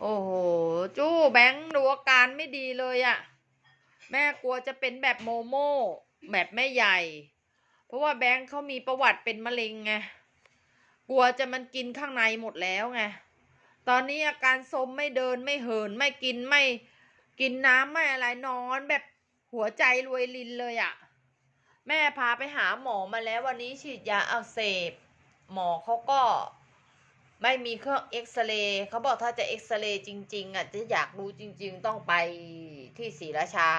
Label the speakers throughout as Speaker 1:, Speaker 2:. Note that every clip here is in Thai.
Speaker 1: โอ้โห จู้แบงค์ดูอาการไม่ดีเลยอะ่ะ แม่กลัวจะเป็นแบบโมโม่แบบแม่ใหญ่ เพราะว่าแบงค์เขามีประวัติเป็นมะเร็งไง กลัวจะมันกินข้างในหมดแล้วไง ตอนนี้อาการสมไม่เดินไม่เหินไม่กินไม่กินน้ำไม่อะไรนอนแบบหัวใจรวยลินเลยอะ่ะ แม่พาไปหาหมอมาแล้ววันนี้ฉีดยาอักเสบ หมอเขาก็ ไม่มีเครื่องเอ็กซเรย์เขาบอกถ้าจะเอ็กซเรย์จริง ๆอะจะอยากดูจริง ๆ ต้องไปที่ศรีราชา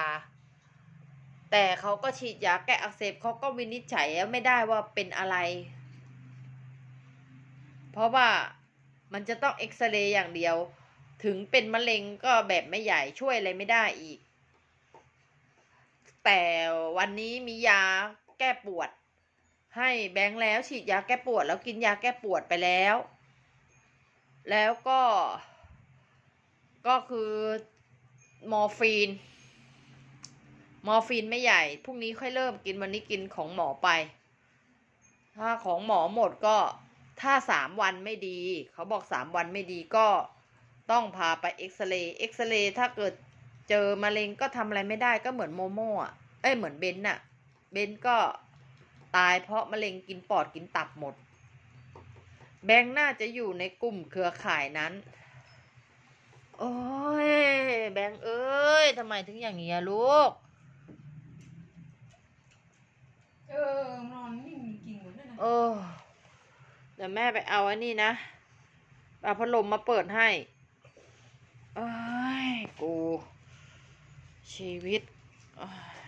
Speaker 1: แต่เขาก็ฉีดยาแก้อักเสบเขาก็วินิจฉัยไม่ได้ว่าเป็นอะไร เพราะว่ามันจะต้องเอ็กซเรย์อย่างเดียว ถึงเป็นมะเร็งก็แบบไม่ใหญ่ช่วยอะไรไม่ได้อีก แต่วันนี้มียาแก้ปวด ให้แบงค์แล้วฉีดยาแก้ปวด แล้วกินยาแก้ปวดไปแล้ว แล้วก็ ก็คือมอร์ฟีน มอร์ฟีนไม่ใหญ่ พรุ่งนี้ค่อยเริ่มกินวันนี้กินของหมอไป ถ้าของหมอหมดก็ถ้าสามวันไม่ดี เขาบอกสามวันไม่ดีก็ต้องพาไปเอ็กซเรย์ เอ็กซเรย์ถ้าเกิดเจอมะเร็งก็ทำอะไรไม่ได้ก็เหมือนโมโม่อะเอ้ยเหมือนเบนน่ะ เบนก็ตายเพราะมะเร็งกินปอดกินตับหมด แบงค์น่าจะอยู่ในกลุ่มเครือข่ายนั้น โอ้ย แบงค์เอ้ยทำไมถึงอย่างนี้อะลูก
Speaker 2: เออนอนนิ่งจริงๆหมดนั่นนะ
Speaker 1: เออ เดี๋ยวแม่ไปเอาอันนี้นะเอาพัดลมมาเปิดให้เอ้ย กู ชีวิตเอ้ย